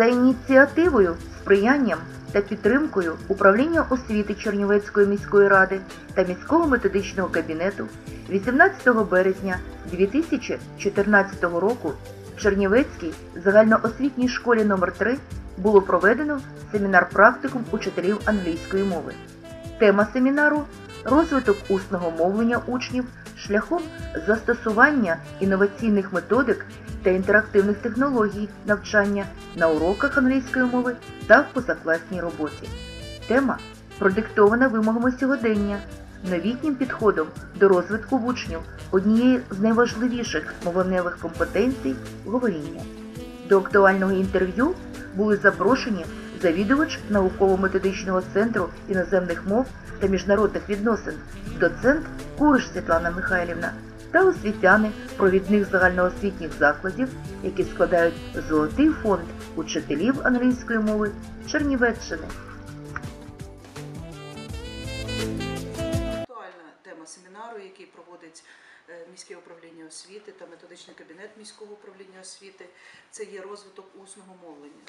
За ініціативою, сприянням та підтримкою управління освіти Чернівецької міської ради та міського методичного кабінету 18 березня 2014 року в Чернівецькій загальноосвітній школі номер 3 було проведено семінар практикум учителів англійської мови. Тема семінару розвиток усного мовлення учнів шляхом застосування інноваційних методик та інтерактивних технологій навчання на уроках англійської мови та в позакласній роботі. Тема продиктована вимогами сьогодення, новітнім підходом до розвитку в учнів однієї з найважливіших мовленневих компетенцій говоріння. До актуального інтерв'ю були запрошені завідувач науково-методичного центру іноземних мов та міжнародних відносин, доцент Куриш Світлана Михайлівна та освітяни провідних загальноосвітніх закладів, які складають Золотий фонд учителів англійської мови Чернівеччини. Актуальна тема семінару, який проводить е, міське управління освіти та методичний кабінет міського управління освіти, це є розвиток усного мовлення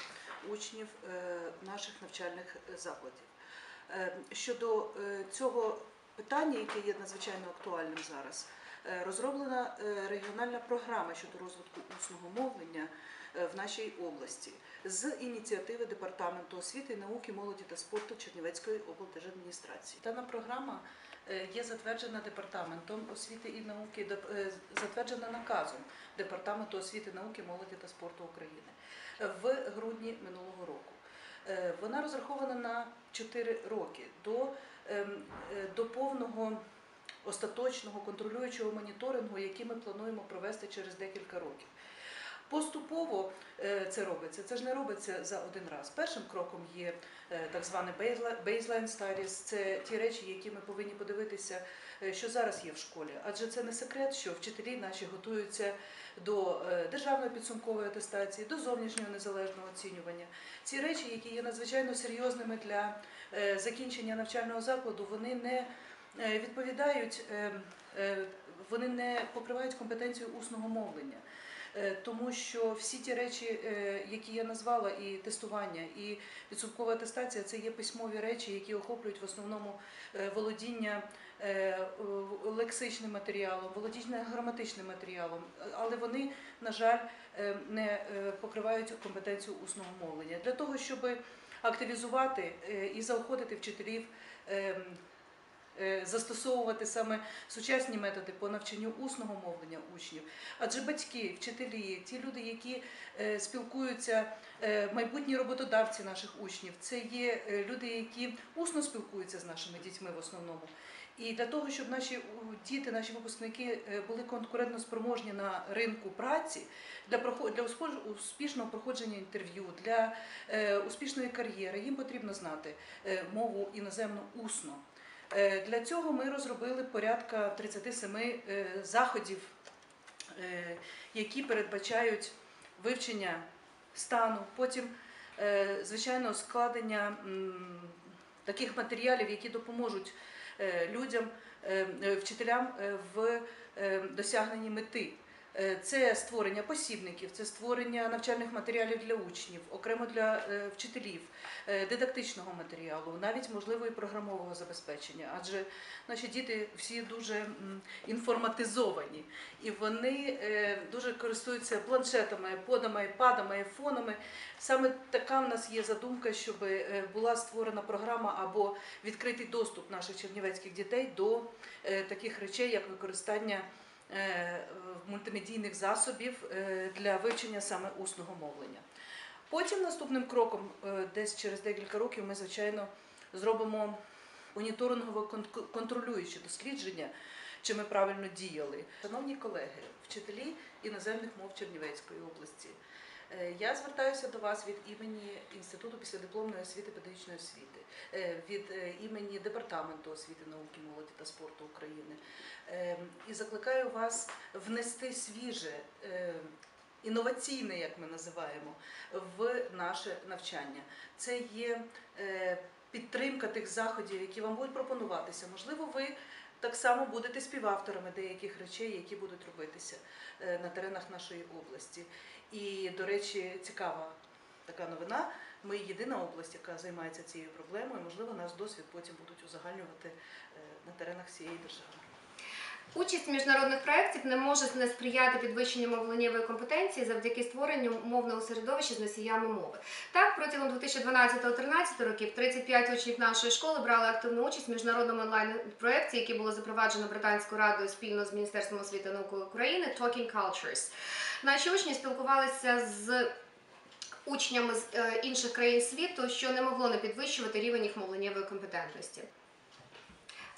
учнів е, наших навчальних закладів. Е, Щодо цього питання, яке є надзвичайно актуальним зараз, розроблена е, регіональна програма щодо розвитку усного мовлення е, в нашій області з ініціативи Департаменту освіти, науки, молоді та спорту Чернівецької облдержадміністрації. Дана програма е, є затверджена департаментом освіти і науки, е, затверджена наказом Департаменту освіти, науки, молоді та спорту України е, в грудні минулого року. Е, Вона розрахована на 4 роки до, ем, е, до повного остаточного контролюючого моніторингу, який ми плануємо провести через декілька років. Поступово е, це робиться. Це ж не робиться за один раз. Першим кроком є е, так зване baseline- studies. Це ті речі, які ми повинні подивитися, е, що зараз є в школі. Адже це не секрет, що вчителі наші готуються до державної підсумкової атестації, до зовнішнього незалежного оцінювання. Ці речі, які є надзвичайно серйозними для закінчення навчального закладу, вони не відповідають, е, е, вони не покривають компетенцію усного мовлення. Е, Тому що всі ті речі, е, які я назвала, і тестування, і підсумкова атестація, це є письмові речі, які охоплюють в основному е, володіння е, лексичним матеріалом, володіння граматичним матеріалом, але вони, на жаль, е, не е, покривають компетенцію усного мовлення. Для того, щоб активізувати е, і заохотити вчителів. Е, Застосовувати саме сучасні методи по навчанню усного мовлення учнів, адже батьки, вчителі, ті люди, які е, спілкуються, е, майбутні роботодавці наших учнів, це є люди, які усно спілкуються з нашими дітьми в основному. І для того, щоб наші діти, наші випускники були конкурентно спроможні на ринку праці, для для успішного проходження інтерв'ю, для успішної кар'єри, їм потрібно знати мову іноземну усно. Е, Для цього ми розробили порядка 37 е, заходів, е, які передбачають вивчення стану, потім, звичайно, складення таких матеріалів, які допоможуть людям, вчителям в досягненні мети. Е, Це створення посібників, це створення навчальних матеріалів для учнів, окремо для е, вчителів, е, дидактичного матеріалу, навіть можливо і програмового забезпечення. Адже наші діти всі дуже інформатизовані, і вони дуже користуються планшетами, подами, падами, айфонами. Саме така в нас є задумка, щоб була створена програма або відкритий доступ наших чернівецьких дітей до таких речей, як використання мультимедійних засобів е, для вивчення саме усного мовлення. Потім наступним кроком, е, десь через декілька років, ми, звичайно, зробимо моніторингово-контролююче дослідження, чи ми правильно діяли. Шановні колеги, вчителі іноземних мов Чернівецької області, е, я звертаюся до вас від імені Інституту післядипломної освіти педагогічної освіти, е, від е, імені Департаменту освіти, науки, молоді та спорту України Е, і закликаю вас внести свіже, е, інноваційне, як ми називаємо, в наше навчання. Це є е, підтримка тих заходів, які вам будуть пропонуватися. Можливо, ви так само будете співавторами деяких речей, які будуть робитися е, на теренах нашої області. І, до речі, цікава така новина. Ми єдина область, яка займається цією проблемою. Можливо, наш досвід потім будуть узагальнювати е, на теренах всієї держави. Участь міжнародних проєктів не може не сприяти підвищенню мовленнєвої компетенції завдяки створенню мовного середовища з носіями мови. Так, протягом 2012-2013 років 35 учнів нашої школи брали активну участь в міжнародному онлайн-проєкті, який було запроваджено Британською радою спільно з Міністерством освіти і науки України Talking Cultures. Наші учні спілкувалися з учнями з е, інших країн світу, що не могло не підвищувати рівень їх мовленнєвої компетентності.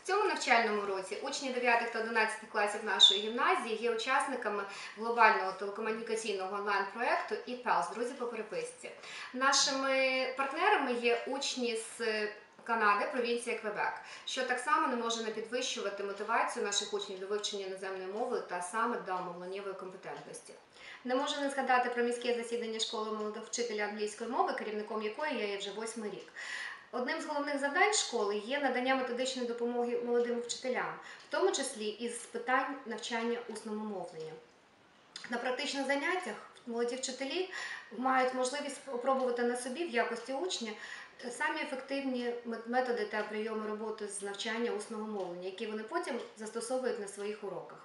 В цьому навчальному році учні 9 та 11 класів нашої гімназії є учасниками глобального телекомунікаційного онлайн-проєкту «ePals» друзі по переписці. Нашими партнерами є учні з Канади, провінція Квебек, що так само не може не підвищувати мотивацію наших учнів до вивчення іноземної мови та саме до мовленнєвої компетентності. Не можу не згадати про міське засідання школи молодого вчителя англійської мови, керівником якої я є вже восьмий рік. Одним з головних завдань школи є надання методичної допомоги молодим вчителям, в тому числі із питань навчання усному мовленню. На практичних заняттях молоді вчителі мають можливість спробувати на собі в якості учня самі ефективні методи та прийоми роботи з навчання усного мовлення, які вони потім застосовують на своїх уроках.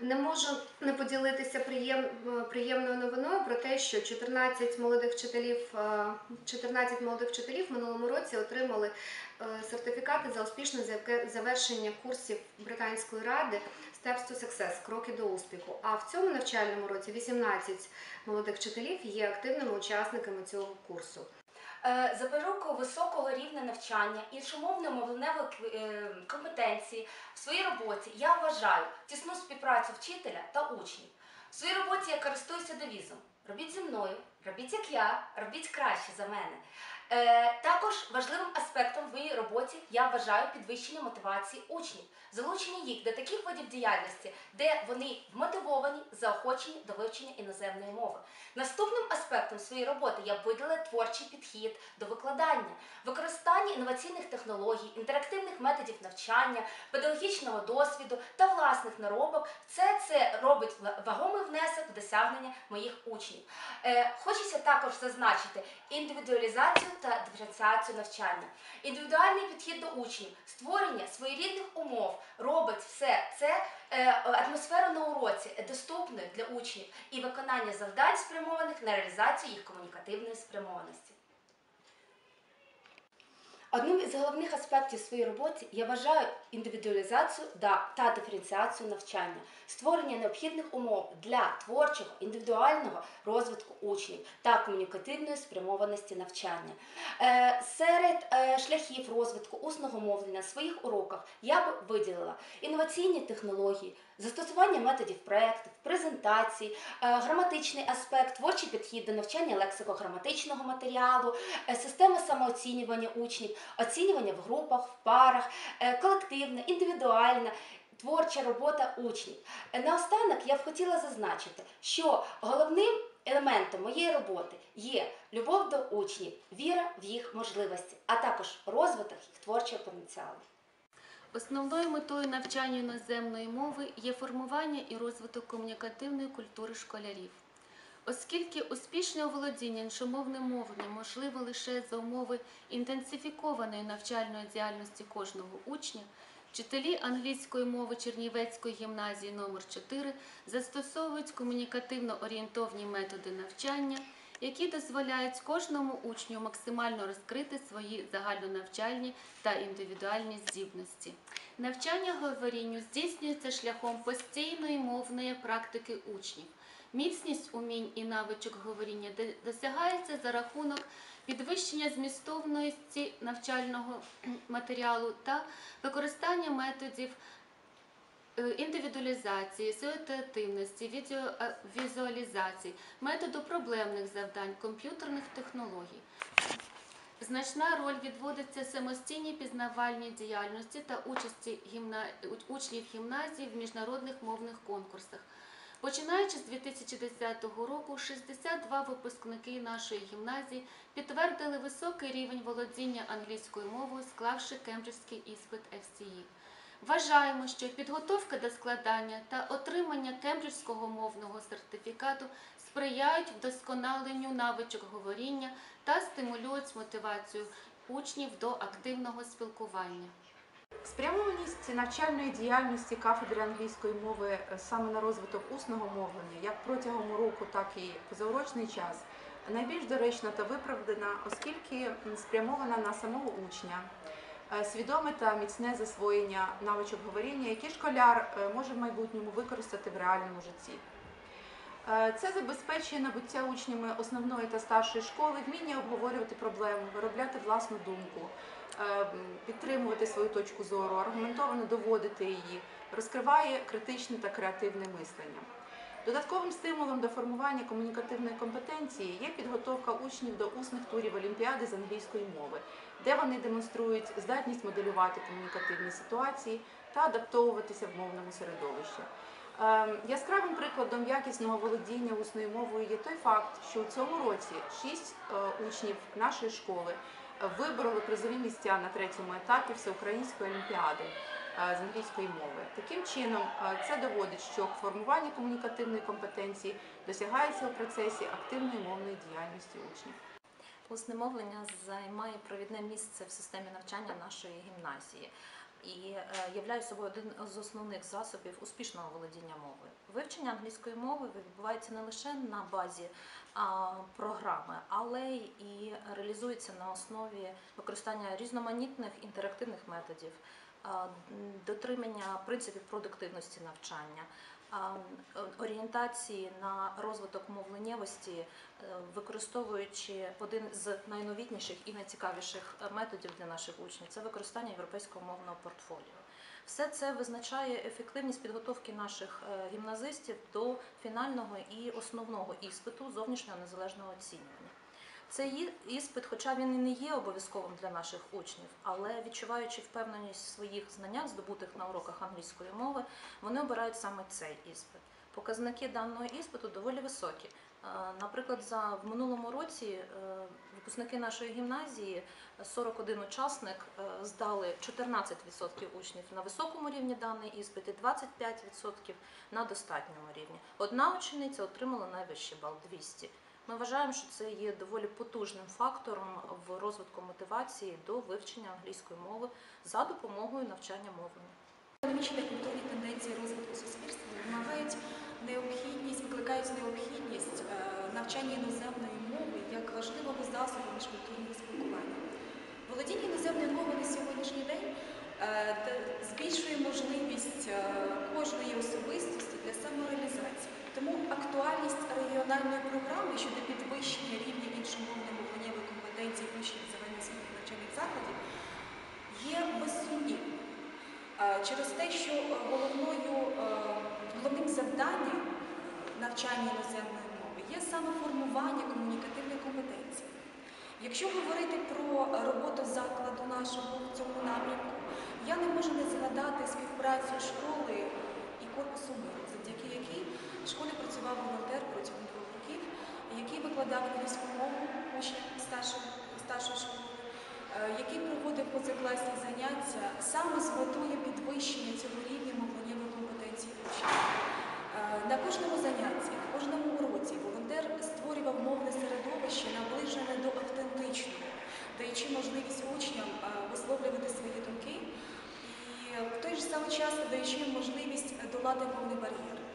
Не можу не поділитися приєм, приємною новиною про те, що 14 молодих вчителів, е, 14 молодих вчителів в минулому році отримали е, сертифікати за успішне завершення курсів Британської ради Steps to Success кроки до успіху. А в цьому навчальному році 18 молодих вчителів є активними учасниками цього курсу. Е, Запоруку високого рівня навчання, іншомовної мовленевої е, компетенції в своїй роботі я вважаю тісну співпрацю вчителя та учнів. В своїй роботі я користуюся девізом робіть зі мною, робіть як я, робіть краще за мене. Е, також важливим аспектом в моїй роботі я вважаю підвищення мотивації учнів, залучення їх до таких видів діяльності, де вони вмотивовані, заохочені до вивчення іноземної мови. Наступним аспектом своєї роботи я виділила творчий підхід до викладання, використання інноваційних технологій, інтерактивних методів навчання, педагогічного досвіду та власних наробок. Все це робить вагомий внесок в досягнення моїх учнів. Е, хочеться також зазначити індивідуалізацію та диференціацію навчання. Індивідуальний підхід до учнів, створення своєрідних умов робить все це е, атмосферу на уроці доступною для учнів і виконання завдань, спрямованих на реалізацію їх комунікативної спрямованості. Одним із головних аспектів своєї роботи я вважаю індивідуалізацію та диференціацію навчання, створення необхідних умов для творчого індивідуального розвитку учнів та комунікативної спрямованості навчання. Е, серед е, шляхів розвитку усного мовлення на своїх уроках я б виділила інноваційні технології, застосування методів проєктів, презентацій, е, граматичний аспект, творчий підхід до навчання лексико-граматичного матеріалу, система самооцінювання учнів, оцінювання в групах, в парах, е, колективне, індивідуальне. Творча робота учнів. Е, Наостанок я б хотіла зазначити, що головним елементом моєї роботи є любов до учнів, віра в їх можливості, а також розвиток їх творчого потенціалу. Основною метою навчання іноземної мови є формування і розвиток комунікативної культури школярів. Оскільки успішне оволодіння іншомовним мовленням можливо лише за умови інтенсифікованої навчальної діяльності кожного учня, вчителі англійської мови Чернівецької гімназії номер 4 застосовують комунікативно орієнтовні методи навчання, які дозволяють кожному учню максимально розкрити свої загальнонавчальні та індивідуальні здібності. Навчання говорінню здійснюється шляхом постійної мовної практики учнів. Міцність умінь і навичок говоріння досягається за рахунок підвищення змістовності навчального матеріалу та використання методів е, індивідуалізації, ситуативності, е, візуалізації, методу проблемних завдань, комп'ютерних технологій. Значна роль відводиться самостійній пізнавальній діяльності та участі гімна... учнів гімназії в міжнародних мовних конкурсах. Починаючи з 2010 року, 62 випускники нашої гімназії підтвердили високий рівень володіння англійською мовою, склавши кембриджський іспит FCE. Вважаємо, що підготовка до складання та отримання кембриджського мовного сертифікату сприяють вдосконаленню навичок говоріння та стимулюють мотивацію учнів до активного спілкування. Спрямованість навчальної діяльності кафедри англійської мови е, саме на розвиток усного мовлення, як протягом року, так і позаурочний час, найбільш доречна та виправдана, оскільки спрямована на самого учня, е, свідоме та міцне засвоєння навичок говоріння, які школяр е, може в майбутньому використати в реальному житті. Це забезпечує набуття учнями основної та старшої школи, вміння обговорювати проблему, виробляти власну думку, підтримувати свою точку зору, аргументовано доводити її, розкриває критичне та креативне мислення. Додатковим стимулом до формування комунікативної компетенції є підготовка учнів до усних турів Олімпіади з англійської мови, де вони демонструють здатність моделювати комунікативні ситуації та адаптовуватися в мовному середовищі. Ем, Яскравим прикладом якісного володіння усною мовою є той факт, що у цьому році шість е, учнів нашої школи вибороли призові місця на третьому етапі всеукраїнської олімпіади е, з англійської мови. Таким чином, е, це доводить, що формування комунікативної компетенції досягається у процесі активної мовної діяльності учнів. Усне мовлення займає провідне місце в системі навчання нашої гімназії і е, являє собою один з основних засобів успішного володіння мовою. Вивчення англійської мови відбувається не лише на базі програми, але і реалізується на основі використання різноманітних інтерактивних методів, дотримання принципів продуктивності навчання. Орієнтації на розвиток мовленнєвості е, використовуючи один з найновітніших і найцікавіших методів для наших учнів це використання європейського мовного портфоліо. Все це визначає ефективність підготовки наших е, гімназистів до фінального і основного іспиту зовнішнього незалежного оцінювання. Цей іспит, хоча він і не є обов'язковим для наших учнів, але відчуваючи впевненість в своїх знаннях, здобутих на уроках англійської мови, вони обирають саме цей іспит. Показники даного іспиту доволі високі. Е, Наприклад, за в минулому році е, випускники нашої гімназії, е, 41 учасник, е, здали 14% учнів на високому рівні даний іспит і 25% на достатньому рівні. Одна учениця отримала найвищий бал 200. Ми вважаємо, що це є доволі потужним фактором в розвитку мотивації до вивчення англійської мови за допомогою навчання мовлення. Економічні культурні тенденції розвитку суспільства вимагають необхідність, викликають необхідність е, навчання іноземної мови як важливого засобу міжкультурного спілкування. Володіння іноземною мовою на сьогоднішній день е, збільшує можливість е, кожної особистості для самореалізації. Тому актуальність регіональної програми щодо підвищення рівня іншомовної мовленнєвої компетенції учнів загальноосвітніх навчальних закладів є безсумнівною. Е, через те, що головною, е, головним завданням навчання іноземної мови є саме формування комунікативних компетенцій. Якщо говорити про роботу закладу нашого в цьому напрямку, я не можу не згадати співпрацю школи і корпусу миру, школі працював волонтер протягом двох років, який викладав англійську мову учням старшої, старшої школи, е, який проводив позакласні заняття саме з метою підвищення цього рівня мовленнєвої компетенції учнів. Е, На кожному занятті, на кожному уроці волонтер створював мовне середовище, наближене до автентичного, даючи можливість учням е, висловлювати свої думки і в той же самий час даючи можливість долати мовний бар'єр.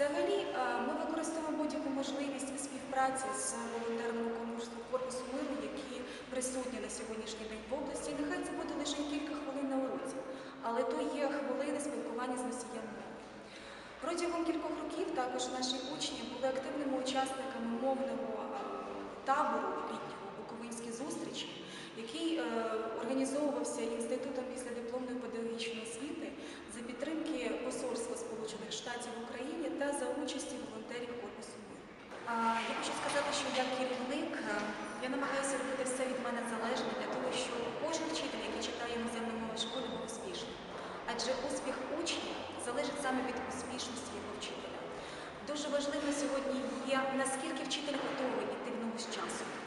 Взагалі, е, ми використовуємо будь-яку можливість співпраці з волонтерним корпусу миру, які присутні на сьогоднішній день в області. Нехай це буде лише кілька хвилин на уроці, але то є хвилини спілкування з носієм мови. Протягом кількох років також наші учні були активними учасниками мовного е, табору літнього Буковинські зустрічі, який е, організовувався інститутом післядипломної педагогічної освіти за підтримки Посольства Сполучених Штатів в Україні та за участі волонтерів корпусу миру. А, Я хочу сказати, що як керівник е, я намагаюся робити все від мене залежне для того, щоб кожен вчитель, який читає іноземну мову в школі, був успішним. Адже успіх учня залежить саме від успішності його вчителя. Дуже важливо сьогодні є, наскільки вчитель готовий йти в ногу з часом. Е,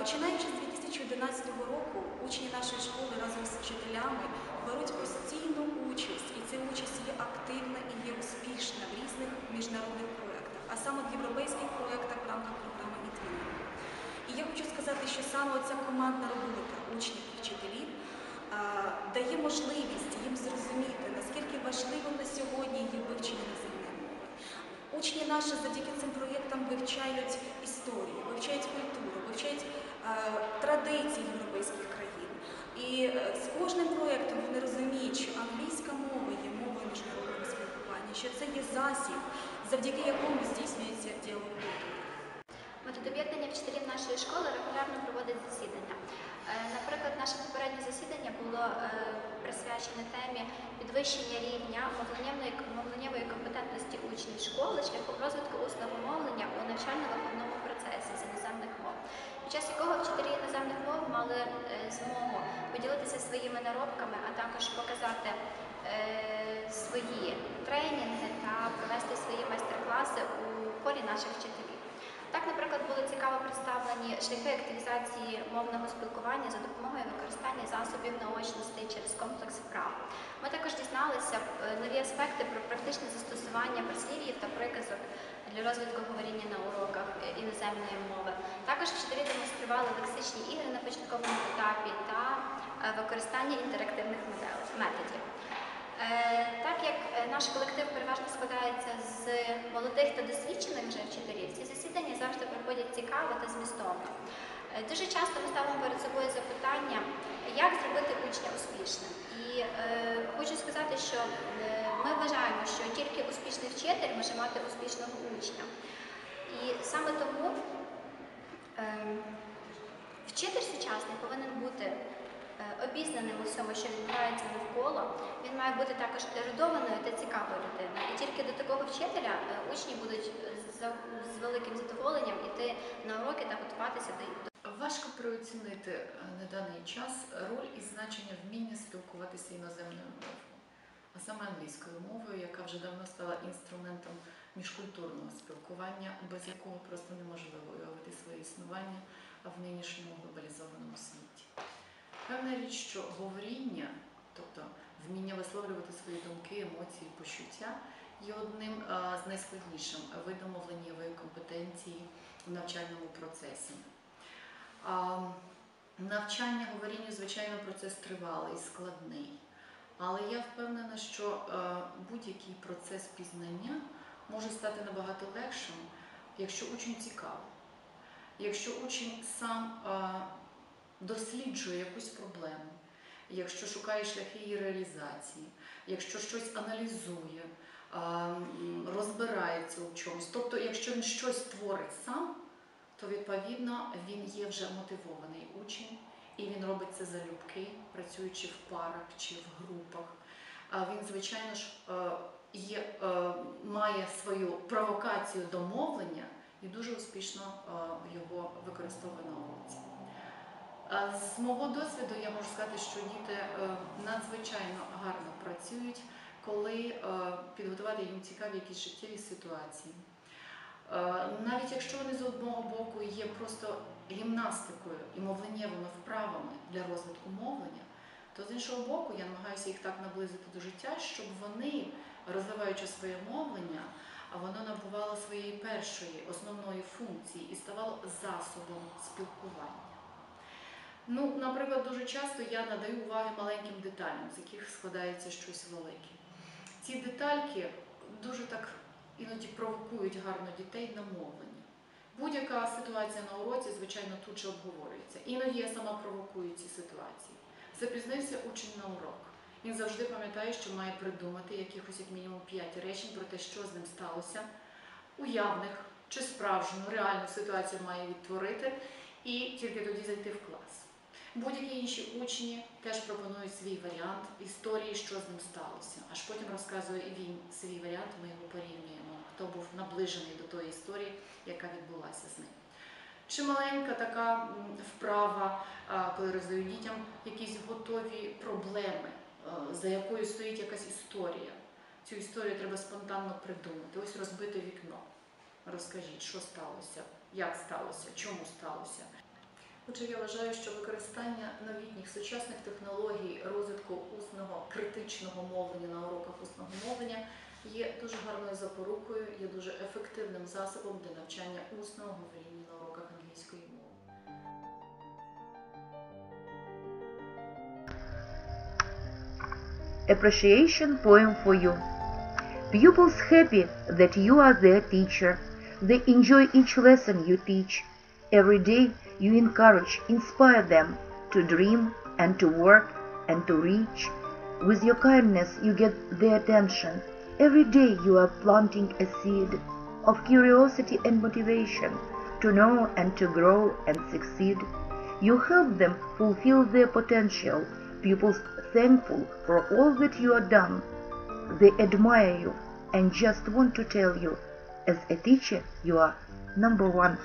Починаючи з 2011 року, учні нашої школи разом з вчителями беруть постійну участь, і ця участь є активна і є успішна в різних міжнародних проєктах, а саме в європейських проєктах. сказати, що саме ця командна робота учнів і вчителів е, дає можливість їм зрозуміти, наскільки важливо на сьогодні є вивчення іноземної мови. Учні наші завдяки цим проєктам вивчають історію, вивчають культуру, вивчають е, традиції європейських країн. І е, з кожним проєктом вони розуміють, що англійська мова є мовою міжнародного спілкування, що це є засіб, завдяки якому здійснюється діалог культури. Методоб'єднання вчителів нашої школи регулярно проводить засідання. Е, Наприклад, наше попереднє засідання було е, присвячене темі підвищення рівня мовленнєвої, мовленнєвої компетентності учнів школи шляхом розвитку усного мовлення у навчально-виховному процесі з іноземних мов, під час якого вчителі іноземних мов мали е, змогу поділитися своїми наробками, а також показати е, свої тренінги та провести свої майстер-класи у колі наших вчителів. Так, наприклад, були цікаво представлені шляхи активізації мовного спілкування за допомогою використання засобів наочності через комплекс вправ. Ми також дізналися е, нові аспекти про практичне застосування прислів'їв та приказок для розвитку говоріння на уроках е, іноземної мови. Також вчителі демонстрували лексичні ігри на початковому етапі та е, використання інтерактивних методів. Е, Так як е, наш колектив переважно складається з молодих та досвідчених вже вчителів, ці засідання завжди проходять цікаво та змістовно. Е, Дуже часто ми ставимо перед собою запитання, як зробити учня успішним. І е, хочу сказати, що ми вважаємо, що тільки успішний вчитель може мати успішного учня. І саме тому е, вчитель сучасний повинен бути обізнаним у всьому, що відбувається навколо. Він має бути також ерудованою та цікавою людиною. І тільки до такого вчителя е, учні будуть з, з великим задоволенням іти на уроки та готуватися до Важко переоцінити е, на даний час роль і значення вміння спілкуватися іноземною мовою, а саме англійською мовою, яка вже давно стала інструментом міжкультурного спілкування, без якого просто неможливо уявити своє існування в нинішньому глобалізованому світі. Певна річ, що говоріння, тобто вміння висловлювати свої думки, емоції, почуття, є одним з найскладнішим видом мовленнєвої компетенції в навчальному процесі. Навчання говорінню, звичайно, процес тривалий, складний. Але я впевнена, що будь-який процес пізнання може стати набагато легшим, якщо учень цікавий, якщо учень сам досліджує якусь проблему, якщо шукає шляхи її реалізації, якщо щось аналізує, розбирається у чомусь. Тобто, якщо він щось творить сам, то відповідно він є вже мотивований учень, і він робить це залюбки, працюючи в парах чи в групах. Він, звичайно ж, е, є, е, має свою провокацію до мовлення і дуже успішно е, його використовує на уроці. З мого досвіду я можу сказати, що діти е, надзвичайно гарно працюють, коли е, підготувати їм цікаві якісь життєві ситуації. Е, Навіть якщо вони з одного боку є просто гімнастикою і мовленнєвими вправами для розвитку мовлення, то з іншого боку я намагаюся їх так наблизити до життя, щоб вони, розвиваючи своє мовлення, воно набувало своєї першої основної функції і ставало засобом спілкування. Ну, наприклад, дуже часто я надаю уваги маленьким деталям, з яких складається щось велике. Ці детальки дуже так іноді провокують гарно дітей на мовлення. Будь-яка ситуація на уроці, звичайно, тут же обговорюється. Іноді я сама провокую ці ситуації. Запізнився учень на урок. Він завжди пам'ятає, що має придумати якихось як мінімум п'ять речень про те, що з ним сталося, уявних чи справжню, реальну ситуацію має відтворити і тільки тоді зайти в клас. Будь-які інші учні теж пропонують свій варіант історії, що з ним сталося. Аж потім розказує і він свій варіант, ми його порівнюємо, хто був наближений до тої історії, яка відбулася з ним. Чи маленька така вправа, коли роздають дітям якісь готові проблеми, за якою стоїть якась історія. Цю історію треба спонтанно придумати. Ось розбите вікно. Розкажіть, що сталося, як сталося, чому сталося. Отже, я вважаю, що використання новітніх сучасних технологій розвитку усного критичного мовлення на уроках усного мовлення є дуже гарною запорукою, є дуже ефективним засобом для навчання усного мовлення на уроках англійської мови. Appreciation poem for you. Pupils happy that you are their teacher. They enjoy each lesson you teach. Every day you encourage, inspire them to dream and to work and to reach. With your kindness you get their attention. Every day you are planting a seed of curiosity and motivation to know and to grow and succeed. You help them fulfill their potential. Pupils thankful for all that you are done. They admire you and just want to tell you, as a teacher, you are number one.